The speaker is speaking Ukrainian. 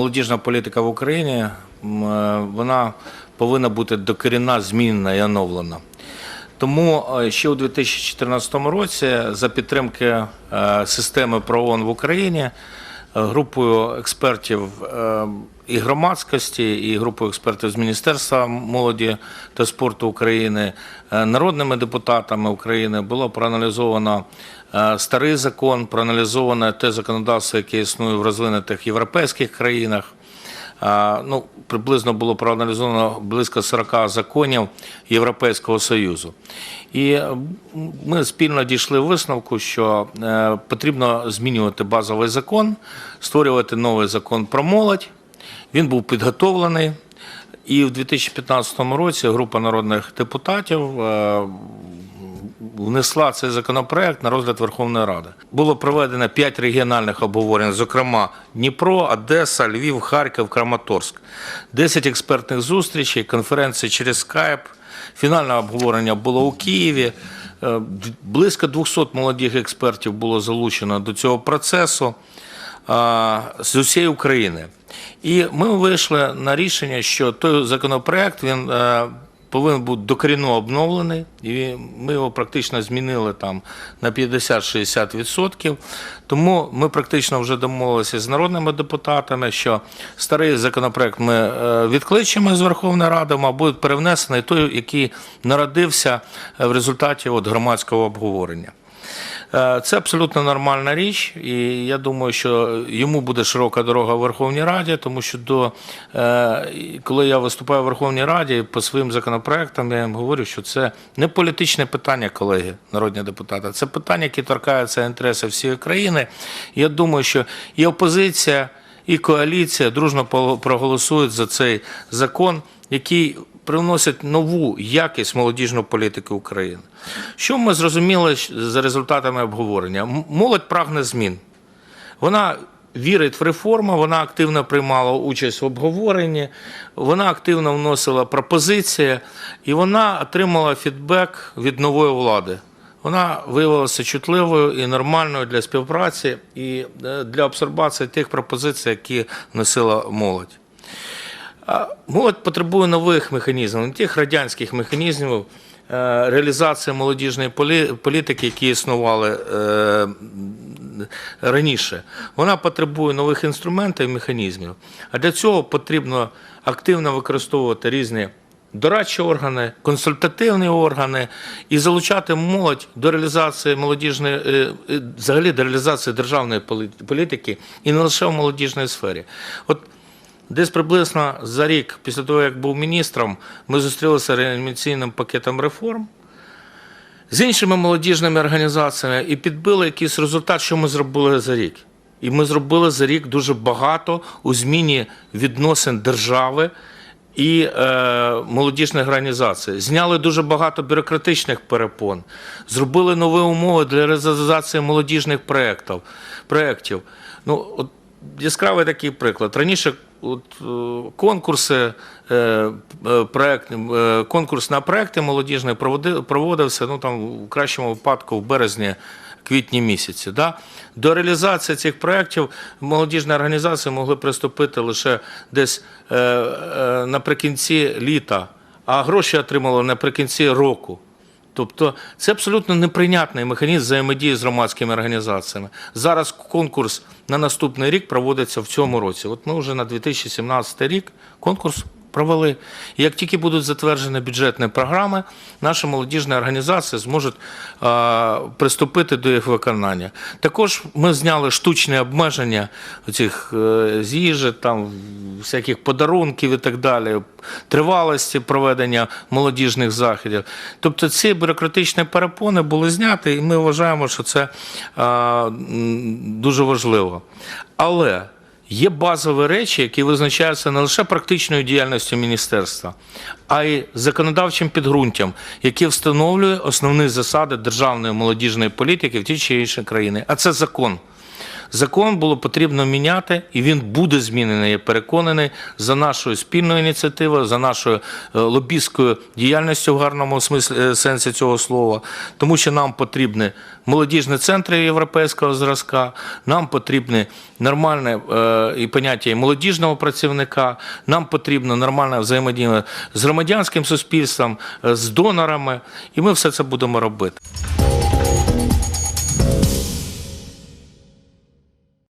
молодіжна політика в Україні е, вона повинна бути докорінна, змінена і оновлена. Тому е, ще у 2014 році за підтримки е, системи ПРООН в Україні групою експертів е, і громадськості, і групою експертів з Міністерства молоді та спорту України, е, народними депутатами України було проаналізовано е, старий закон, проаналізовано те законодавство, яке існує в розвинутих європейських країнах. Ну, приблизно було проаналізовано близько 40 законів Європейського Союзу. І ми спільно дійшли висновку, що е, потрібно змінювати базовий закон, створювати новий закон про молодь. Він був підготовлений. І в 2015 році група народних депутатів е, внесла цей законопроект на розгляд Верховної Ради. Було проведено п'ять регіональних обговорень, зокрема Дніпро, Одеса, Львів, Харків, Краматорськ, 10 експертних зустрічей, конференції через скайп. Фінальне обговорення було у Києві. Е, Близько 200 молодих експертів було залучено до цього процесу з усієї України. І ми вийшли на рішення, що той законопроект він е, повинен бути докорінно обновлений, і ми його практично змінили там на 50-60%. Тому ми практично вже домовилися з народними депутатами, що старий законопроект ми е, відкличемо з Верховної Ради, а буде перевнесений той, який народився в результаті от громадського обговорення. Е, Це абсолютно нормальна річ, і я думаю, що йому буде широка дорога в Верховній Раді, тому що до е, коли я виступаю в Верховній Раді по своїм законопроектам, я їм говорю, що це не політичне питання, колеги, народні депутати, це питання, які торкаються інтересів всієї країни. Я думаю, що і опозиція, і коаліція дружно проголосують за цей закон, який привносить нову якість молодіжної політики України. Що ми зрозуміли за результатами обговорення? Молодь прагне змін. Вона вірить в реформи, вона активно приймала участь в обговоренні, вона активно вносила пропозиції, і вона отримала фідбек від нової влади. Вона виявилася чутливою і нормальною для співпраці і е, для абсорбації тих пропозицій, які вносила молодь. Молодь потребує нових механізмів, не тих радянських механізмів е, реалізації молодіжної політики, які існували е, раніше. Вона потребує нових інструментів і механізмів. А для цього потрібно активно використовувати різні дорадчі органи, консультативні органи і залучати молодь до реалізації молодіжної, е, взагалі до реалізації державної полі- політики і не лише в молодіжній сфері. От Десь приблизно за рік після того, як був міністром, ми зустрілися реанімаційним пакетом реформ з іншими молодіжними організаціями і підбили якийсь результат, що ми зробили за рік. І ми зробили за рік дуже багато у зміні відносин держави і е, молодіжних організацій. Зняли дуже багато бюрократичних перепон, зробили нові умови для реалізації молодіжних проєктів. проєктів. Ну, от яскравий такий приклад. Раніше от, е, конкурси, е, е, проект, конкурс на проекти молодіжні проводи- проводився ну, там, в кращому випадку в березні. Квітні місяці. Да? До реалізації цих проєктів молодіжні організації могли приступити лише десь е, е, наприкінці літа, а гроші отримали наприкінці року. Тобто це абсолютно неприйнятний механізм взаємодії з громадськими організаціями. Зараз конкурс на наступний рік проводиться в цьому році. От ми вже на 2017 рік конкурс провели. І як тільки будуть затверджені бюджетні програми, наші молодіжні організації зможуть а, приступити до їх виконання. Також ми зняли штучні обмеження цих з їжі, там всяких подарунків і так далі, тривалості проведення молодіжних заходів. Тобто ці бюрократичні перепони були зняті, і ми вважаємо, що це м, дуже важливо. Але Є базові речі, які визначаються не лише практичною діяльністю міністерства, а й законодавчим підґрунтям, яке встановлює основні засади державної молодіжної політики в тій чи іншій країні. А це закон. Закон було потрібно міняти, і він буде змінений, я переконаний, за нашою спільною ініціативою, за нашою е, лобістською діяльністю в гарному смислі е, сенсі цього слова, тому що нам потрібні молодіжні центри європейського зразка, нам потрібне нормальне е, і поняття і молодіжного працівника, нам потрібна нормальна взаємодія з громадянським суспільством, з донорами, і ми все це будемо робити.